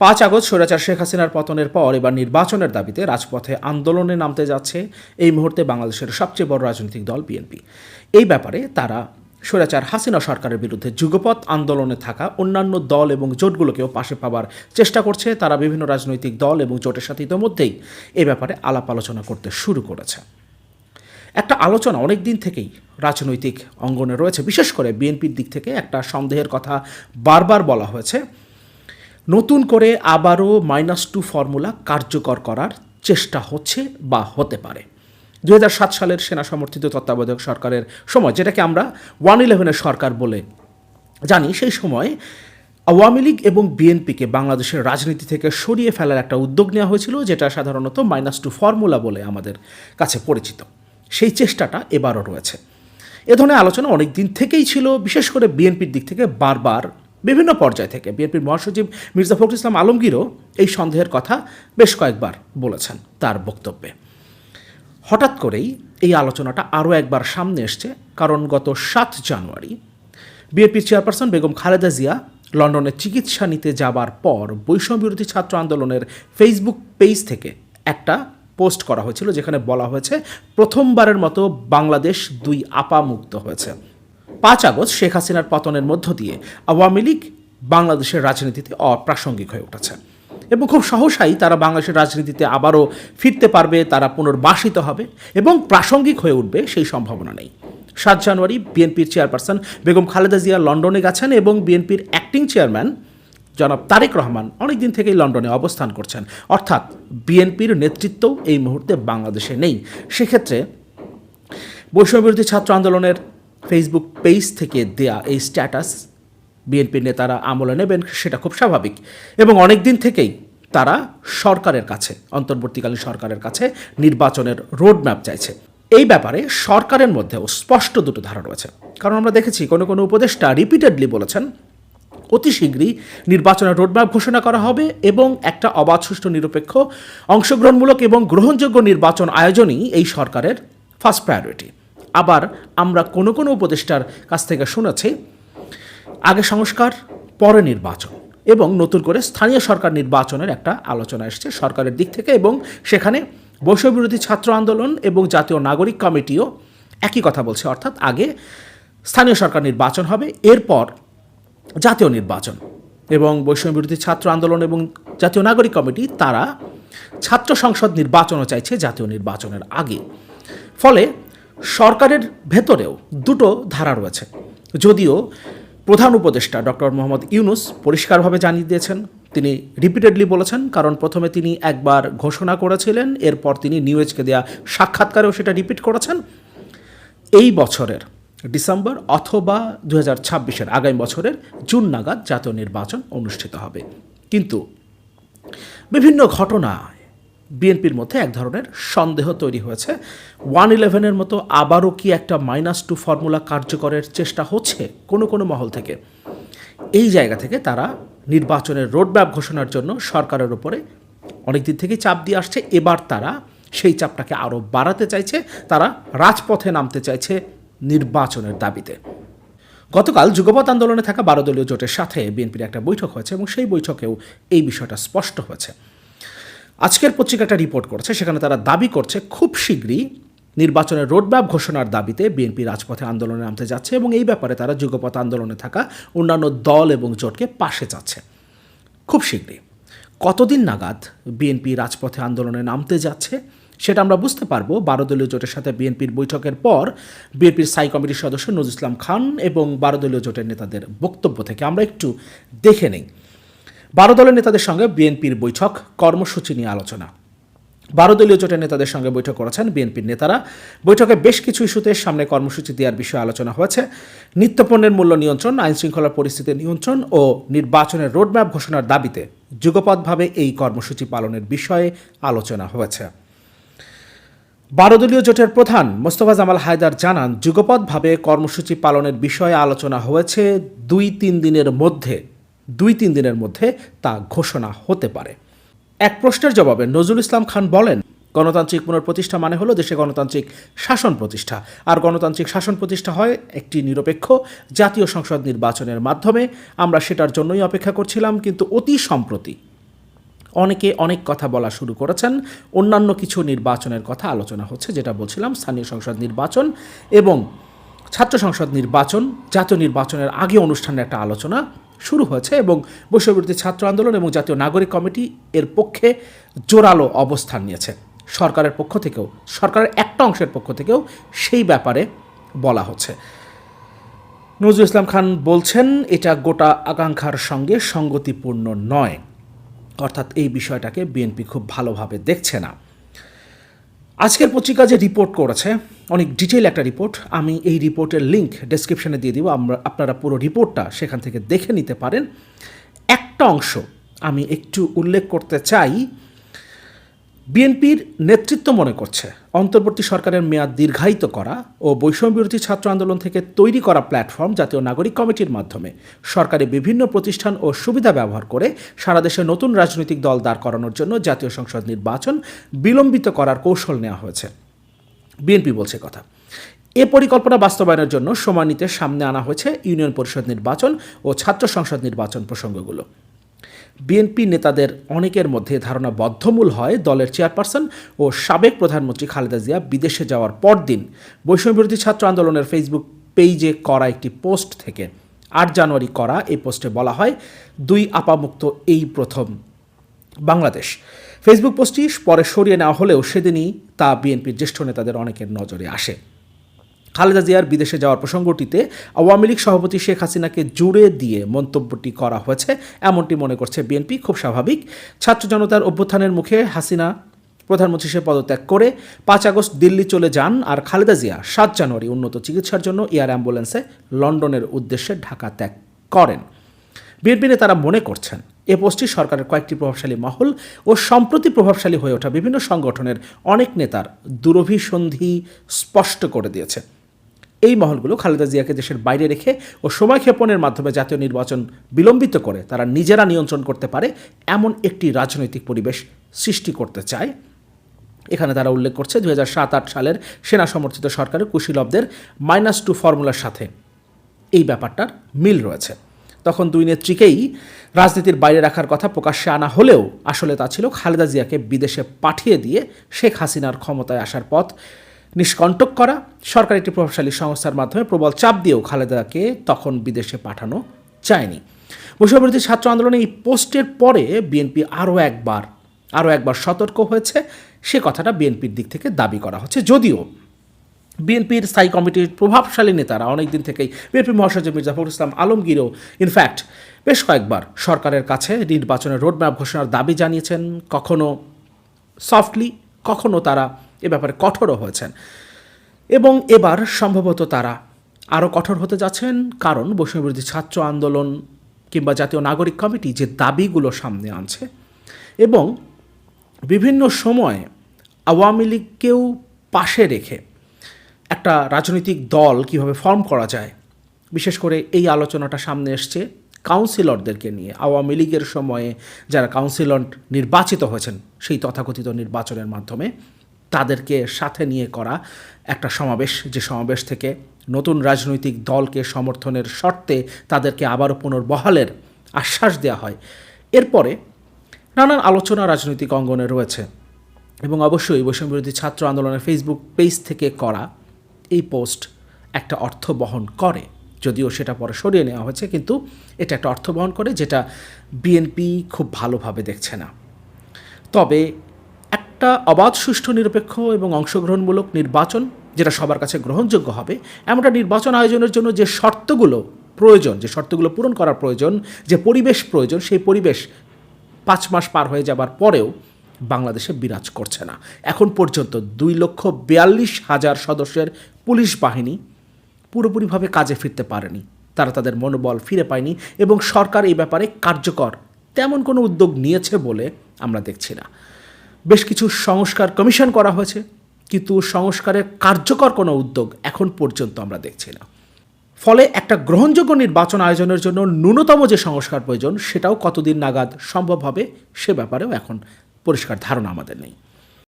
পাঁচ আগস্ট স্বৈরাচার শেখ হাসিনার পতনের পর এবার নির্বাচনের দাবিতে রাজপথে আন্দোলনে নামতে যাচ্ছে এই মুহূর্তে বাংলাদেশের সবচেয়ে বড় রাজনৈতিক দল বিএনপি। এই ব্যাপারে তারা স্বৈরাচার হাসিনা সরকারের বিরুদ্ধে যুগপৎ আন্দোলনে থাকা অন্যান্য দল এবং জোটগুলোকেও পাশে পাবার চেষ্টা করছে। তারা বিভিন্ন রাজনৈতিক দল এবং জোটের সাথে ইতোমধ্যেই এ ব্যাপারে আলাপ আলোচনা করতে শুরু করেছে। একটা আলোচনা অনেক দিন থেকেই রাজনৈতিক অঙ্গনে রয়েছে। বিশেষ করে বিএনপির দিক থেকে একটা সন্দেহের কথা বারবার বলা হয়েছে। নতুন করে আবারও মাইনাস টু ফর্মুলা কার্যকর করার চেষ্টা হচ্ছে বা হতে পারে। দু সালের সেনা সমর্থিত তত্ত্বাবধায়ক সরকারের সময়, যেটাকে আমরা ওয়ান ইলেভেনের সরকার বলে জানি, সেই সময় আওয়ামী লীগ এবং বিএনপিকে বাংলাদেশের রাজনীতি থেকে সরিয়ে ফেলার একটা উদ্যোগ নেওয়া হয়েছিল, যেটা সাধারণত মাইনাস টু ফর্মুলা বলে আমাদের কাছে পরিচিত। সেই চেষ্টাটা এবারও রয়েছে। এ ধরনের আলোচনা অনেক দিন থেকেই ছিল, বিশেষ করে বিএনপির দিক থেকে বারবার বিভিন্ন পর্যায় থেকে। বিএনপির মহাসচিব মির্জা ফখরুল ইসলাম আলমগীরও এই সন্দেহের কথা বেশ কয়েকবার বলেছেন তার বক্তব্যে। হঠাৎ করেই এই আলোচনাটা আরও একবার সামনে এসছে, কারণ গত সাত জানুয়ারি বিএনপির চেয়ারপারসন বেগম খালেদা জিয়া লন্ডনে চিকিৎসা নিতে যাবার পর বৈষম্য বিরোধী ছাত্র আন্দোলনের ফেসবুক পেজ থেকে একটা পোস্ট করা হয়েছিল, যেখানে বলা হয়েছে, প্রথমবারের মতো বাংলাদেশ দুই আপা মুক্ত হয়েছে। পাঁচ আগস্ট শেখ হাসিনার পতনের মধ্য দিয়ে আওয়ামী লীগ বাংলাদেশের রাজনীতিতে অপ্রাসঙ্গিক হয়ে উঠেছে। এবং খুব সহসাই তারা বাংলাদেশের রাজনীতিতে আবারও ফিরতে পারবে, তারা পুনর্বাসিত হবে এবং প্রাসঙ্গিক হয়ে উঠবে সেই সম্ভাবনা নেই। সাত জানুয়ারি বিএনপির চেয়ারপারসন বেগম খালেদা জিয়া লন্ডনে গেছেন এবং বিএনপির অ্যাক্টিং চেয়ারম্যান জনাব তারেক রহমান অনেকদিন থেকেই লন্ডনে অবস্থান করছেন। অর্থাৎ বিএনপির নেতৃত্ব এই মুহূর্তে বাংলাদেশে নেই। সেক্ষেত্রে বৈষম্যবিরোধী ছাত্র আন্দোলনের ফেসবুক পেজ থেকে দেয়া এই স্ট্যাটাস বিএনপির নেতারা আমলে নেবেন সেটা খুব স্বাভাবিক। এবং অনেক দিন থেকেই তারা সরকারের কাছে, অন্তর্বর্তীকালীন সরকারের কাছে নির্বাচনের রোডম্যাপ চাইছে। এই ব্যাপারে সরকারের মধ্যেও স্পষ্ট দুটো ধারা রয়েছে। কারণ আমরা দেখেছি কোনো কোনো উপদেষ্টা রিপিটেডলি বলেছেন, অতি শীঘ্রই নির্বাচনের রোডম্যাপ ঘোষণা করা হবে এবং একটা অবাধ, সুষ্ঠু, নিরপেক্ষ, অংশগ্রহণমূলক এবং গ্রহণযোগ্য নির্বাচন আয়োজনই এই সরকারের ফার্স্ট প্রায়োরিটি আবার আমরা কোনো কোনো উপদেষ্টার কাছ থেকে শুনেছি, আগে সংস্কার, পরে নির্বাচন এবং নতুন করে স্থানীয় সরকার নির্বাচনের একটা আলোচনা এসছে সরকারের দিক থেকে এবং সেখানে বৈষম্যবিরোধী ছাত্র আন্দোলন এবং জাতীয় নাগরিক কমিটিও একই কথা বলছে, অর্থাৎ আগে স্থানীয় সরকার নির্বাচন হবে, এরপর জাতীয় নির্বাচন এবং বৈষম্যবিরোধী ছাত্র আন্দোলন এবং জাতীয় নাগরিক কমিটি, তারা ছাত্র সংসদ নির্বাচনও চাইছে জাতীয় নির্বাচনের আগে। ফলে সরকারের ভেতরেও দুটো ধারা রয়েছে। যদিও প্রধান উপদেষ্টা ডক্টর মোহাম্মদ ইউনুস পরিষ্কারভাবে জানিয়ে দিয়েছেন, তিনি রিপিটেডলি বলেছেন, কারণ প্রথমে তিনি একবার ঘোষণা করেছিলেন, এরপর তিনি নিউজকে দেওয়া সাক্ষাৎকারেও সেটা রিপিট করেছেন। এই বছরের ডিসেম্বর অথবা দু হাজার ছাব্বিশের আগামী বছরের জুন নাগাদ জাতীয় নির্বাচন অনুষ্ঠিত হবে। কিন্তু বিভিন্ন ঘটনায় বিএনপির মধ্যে এক ধরনের সন্দেহ তৈরি হয়েছে। ওয়ান ইলেভেনের মতো আবারও কি একটা মাইনাস টু ফর্মুলা কার্যকরের চেষ্টা হচ্ছে কোনো কোনো মহল থেকে? এই জায়গা থেকে তারা নির্বাচনের রোডম্যাপ ঘোষণার জন্য সরকারের উপরে অনেক দিন থেকে চাপ দিয়ে আসছে। এবার তারা সেই চাপটাকে আরও বাড়াতে চাইছে। তারা রাজপথে নামতে চাইছে নির্বাচনের দাবিতে। গতকাল যুগপৎ আন্দোলনে থাকা বারো দলীয় জোটের সাথে বিএনপির একটা বৈঠক হয়েছে এবং সেই বৈঠকেও এই বিষয়টা স্পষ্ট হয়েছে। আজকের পত্রিকাটা রিপোর্ট করছে, সেখানে তারা দাবি করছে খুব শীঘ্রই নির্বাচনের রোডম্যাপ ঘোষণার দাবিতে বিএনপি রাজপথে আন্দোলনে নামতে যাচ্ছে এবং এই ব্যাপারে তারা যুগপথ আন্দোলনে থাকা অন্যান্য দল এবং জোটকে পাশে যাচ্ছে খুব শীঘ্রই। কতদিন নাগাদ বিএনপি রাজপথে আন্দোলনে নামতে যাচ্ছে, সেটা আমরা বুঝতে পারব। বারো দলীয় জোটের সাথে বিএনপির বৈঠকের পর বিএনপির স্থায়ী কমিটির সদস্য নজরুল ইসলাম খান এবং বারো দলীয় জোটের নেতাদের বক্তব্য থেকে আমরা একটু দেখে নেই। বারো দলের নেতাদের সঙ্গে বিএনপির বৈঠক, কর্মসূচি নিয়ে আলোচনা। বারো দলীয় জোটের নেতাদের সঙ্গে বৈঠক করেছেন বিএনপির নেতারা। বৈঠকে বেশ কিছু ইস্যুতে সামনে কর্মসূচি দেওয়ার বিষয়ে আলোচনা হয়েছে। নিত্যপণ্যের মূল্য নিয়ন্ত্রণ আইন শৃঙ্খলার পরিস্থিতি নিয়ন্ত্রণ ও নির্বাচনের রোডম্যাপ ঘোষণার দাবিতে যুগপৎভাবে এই কর্মসূচি পালনের বিষয়ে আলোচনা হয়েছে। বারো দলীয় জোটের প্রধান মোস্তফা জামাল হায়দার জানান, যুগপৎভাবে কর্মসূচি পালনের বিষয়ে আলোচনা হয়েছে দুই তিন দিনের মধ্যে। দুই তিন দিনের মধ্যে তা ঘোষণা হতে পারে। এক প্রশ্নের জবাবে নজরুল ইসলাম খান বলেন, গণতান্ত্রিক পুনঃপ্রতিষ্ঠা মানে হলো দেশে গণতান্ত্রিক শাসন প্রতিষ্ঠা। আর গণতান্ত্রিক শাসন প্রতিষ্ঠা হয় একটি নিরপেক্ষ জাতীয় সংসদ নির্বাচনের মাধ্যমে। আমরা সেটার জন্যই অপেক্ষা করছিলাম, কিন্তু অতি সম্প্রতি অনেকে অনেক কথা বলা শুরু করেছেন। অন্যান্য কিছু নির্বাচনের কথা আলোচনা হচ্ছে, যেটা বলছিলাম, স্থানীয় সংসদ নির্বাচন এবং ছাত্র সংসদ নির্বাচন, জাতীয় নির্বাচনের আগে অনুষ্ঠানের একটা আলোচনা শুরু হয়েছে এবং বৈশ্ববিরোধী ছাত্র আন্দোলন এবং জাতীয় নাগরিক কমিটি এর পক্ষে জোরালো অবস্থান নিয়েছে। সরকারের পক্ষ থেকেও, সরকারের একটা অংশের পক্ষ থেকেও সেই ব্যাপারে বলা হচ্ছে। নজরুল ইসলাম খান বলছেন, এটা গোটা আকাঙ্ক্ষার সঙ্গে সঙ্গতিপূর্ণ নয়। অর্থাৎ এই বিষয়টাকে বিএনপি খুব ভালোভাবে দেখছে না। আজকের পত্রিকা যে রিপোর্ট করেছে, অনেক ডিটেল একটা রিপোর্ট আমি এই রিপোর্টের লিঙ্ক ডেসক্রিপশানে দিয়ে দিব, আমরা, আপনারা পুরো রিপোর্টটা সেখান থেকে দেখে নিতে পারেন। একটা অংশ আমি একটু উল্লেখ করতে চাই বিএনপির নেতৃত্ব মনে করছে। অন্তর্বর্তী সরকারের মেয়াদ দীর্ঘায়িত করা ও বৈষম্য বিরোধী ছাত্র আন্দোলন থেকে তৈরি করা প্ল্যাটফর্ম জাতীয় নাগরিক কমিটির মাধ্যমে সরকারি বিভিন্ন প্রতিষ্ঠান ও সুবিধা ব্যবহার করে সারা দেশে নতুন রাজনৈতিক দল দাঁড় করানোর জন্য জাতীয় সংসদ নির্বাচন বিলম্বিত করার কৌশল নেওয়া হয়েছে। বিএনপি বলছে কথা। এ পরিকল্পনা বাস্তবায়নের জন্য সময় নিতে সামনে আনা হয়েছে ইউনিয়ন পরিষদ নির্বাচন ও ছাত্র সংসদ নির্বাচন প্রসঙ্গগুলো। বিএনপি নেতাদের অনেকের মধ্যে ধারণা বদ্ধমূল হয় দলের চেয়ারপারসন ও সাবেক প্রধানমন্ত্রী খালেদা জিয়া বিদেশে যাওয়ার পরদিন। বৈষম্যবিরোধী ছাত্র আন্দোলনের ফেসবুক পেজে করা একটি পোস্ট থেকে আট জানুয়ারি করা এই পোস্টে বলা হয়, দুই আপামুক্ত এই প্রথম বাংলাদেশ। ফেসবুক পোস্টটি পরে সরিয়ে নেওয়া হলেও সেদিনই তা বিএনপির জ্যেষ্ঠ নেতাদের অনেকের নজরে আসে। খালেদা জিয়ার বিদেশে যাওয়ার প্রসঙ্গটিতে আওয়ামী লীগ সভাপতি শেখ হাসিনাকে জুড়ে দিয়ে মন্তব্যটি করা হয়েছে। এমনটি মনে করছে বিএনপি, খুব স্বাভাবিক। ছাত্র জনতার অভ্যুত্থানের মুখে হাসিনা প্রধানমন্ত্রী হিসেবে পদত্যাগ করে পাঁচ আগস্ট দিল্লি চলে যান আর খালেদা জিয়া সাত জানুয়ারি উন্নত চিকিৎসার জন্য এয়ার অ্যাম্বুলেন্সে লন্ডনের উদ্দেশ্যে ঢাকা ত্যাগ করেন। বিএনপি নেতারা মনে করছেন, এ পোস্টটি সরকারের কয়েকটি প্রভাবশালী মহল ও সম্প্রতি প্রভাবশালী হয়ে ওঠা বিভিন্ন সংগঠনের অনেক নেতার দুরভিসন্ধি স্পষ্ট করে দিয়েছে। এই মহলগুলো খালেদা জিয়াকে দেশের বাইরে রেখে ও সময়ক্ষেপণের মাধ্যমে জাতীয় নির্বাচন বিলম্বিত করে তারা নিজেরা নিয়ন্ত্রণ করতে পারে এমন একটি রাজনৈতিক পরিবেশ সৃষ্টি করতে চায়। এখানে তারা উল্লেখ করছে দু সাত, আট সালের সেনা সমর্থিত সরকারের কুশীলবদের মাইনাস টু ফর্মুলার সাথে এই ব্যাপারটার মিল রয়েছে। তখন দুই নেত্রীকেই রাজনীতির বাইরে রাখার কথা প্রকাশ্যে আনা হলেও আসলে তা ছিল খালেদা জিয়াকে বিদেশে পাঠিয়ে দিয়ে শেখ হাসিনার ক্ষমতায় আসার পথ নিষ্কণ্টক করা। সরকার একটি প্রভাবশালী সংস্থার মাধ্যমে প্রবল চাপ দিয়েও খালেদাকে তখন বিদেশে পাঠানো যায়নি। বৈষম্যবিরোধী ছাত্র আন্দোলনে এই পোস্টের পরে বিএনপি আরও একবার আরও একবার সতর্ক হয়েছে। সে কথাটা বিএনপির দিক থেকে দাবি করা হচ্ছে। যদিও বিএনপির স্থায়ী কমিটির প্রভাবশালী নেতারা অনেক দিন থেকেই বিএনপি মহাসচিব মির্জাফর ইসলাম আলমগীরও ইনফ্যাক্ট বেশ কয়েকবার সরকারের কাছে নির্বাচনের রোডম্যাপ ঘোষণার দাবি জানিয়েছেন। কখনো সফটলি কখনো তারা এ ব্যাপারে কঠোরও হয়েছেন। এবং এবার সম্ভবত তারা আরও কঠোর হতে যাচ্ছেন, কারণ বৈষম্যবিরোধী ছাত্র আন্দোলন কিংবা জাতীয় নাগরিক কমিটি যে দাবিগুলো সামনে আনছে এবং বিভিন্ন সময়ে আওয়ামী লীগকেও পাশে রেখে একটা রাজনৈতিক দল কীভাবে ফর্ম করা যায়, বিশেষ করে এই আলোচনাটা সামনে এসছে কাউন্সিলরদেরকে নিয়ে। আওয়ামী লীগের সময়ে যারা কাউন্সিলর নির্বাচিত হয়েছেন, সেই তথাকথিত নির্বাচনের মাধ্যমে তাদেরকে সাথে নিয়ে করা একটা সমাবেশ। যে সমাবেশ থেকে নতুন রাজনৈতিক দলকে সমর্থনের শর্তে তাদেরকে আবারও পুনর্বহালের আশ্বাস দেওয়া হয়। এরপরে নানান আলোচনা রাজনৈতিক অঙ্গনে রয়েছে এবং অবশ্যই বৈষম্যবিরোধী ছাত্র আন্দোলনের ফেসবুক পেজ থেকে করা এই পোস্ট একটা অর্থ বহন করে। যদিও সেটা পরে সরিয়ে নেওয়া হয়েছে, কিন্তু এটা একটা অর্থ বহন করে যেটা বিএনপি খুব ভালোভাবে দেখছে না। তবে একটা অবাধ, সুষ্ঠু, নিরপেক্ষ এবং অংশগ্রহণমূলক নির্বাচন যেটা সবার কাছে গ্রহণযোগ্য হবে, এমনটা নির্বাচন আয়োজনের জন্য যে শর্তগুলো প্রয়োজন, যে শর্তগুলো পূরণ করার প্রয়োজন, যে পরিবেশ প্রয়োজন, সেই পরিবেশ পাঁচ মাস পার হয়ে যাবার পরেও বাংলাদেশে বিরাজ করছে না। এখন পর্যন্ত দুই লক্ষ বিয়াল্লিশ হাজার সদস্যের পুলিশ বাহিনী পুরোপুরিভাবে কাজে ফিরতে পারেনি। তারা তাদের মনোবল ফিরে পায়নি এবং সরকার এই ব্যাপারে কার্যকর তেমন কোনো উদ্যোগ নিয়েছে বলে আমরা দেখছি না। বেশ কিছু সংস্কার কমিশন করা হয়েছে, কিন্তু সংস্কারের কার্যকর কোনো উদ্যোগ এখন পর্যন্ত আমরা দেখছি না। ফলে একটা গ্রহণযোগ্য নির্বাচন আয়োজনের জন্য ন্যূনতম যে সংস্কার প্রয়োজন, সেটাও কতদিন নাগাদ সম্ভব হবে সে ব্যাপারেও এখন পরিষ্কার ধারণা আমাদের নেই।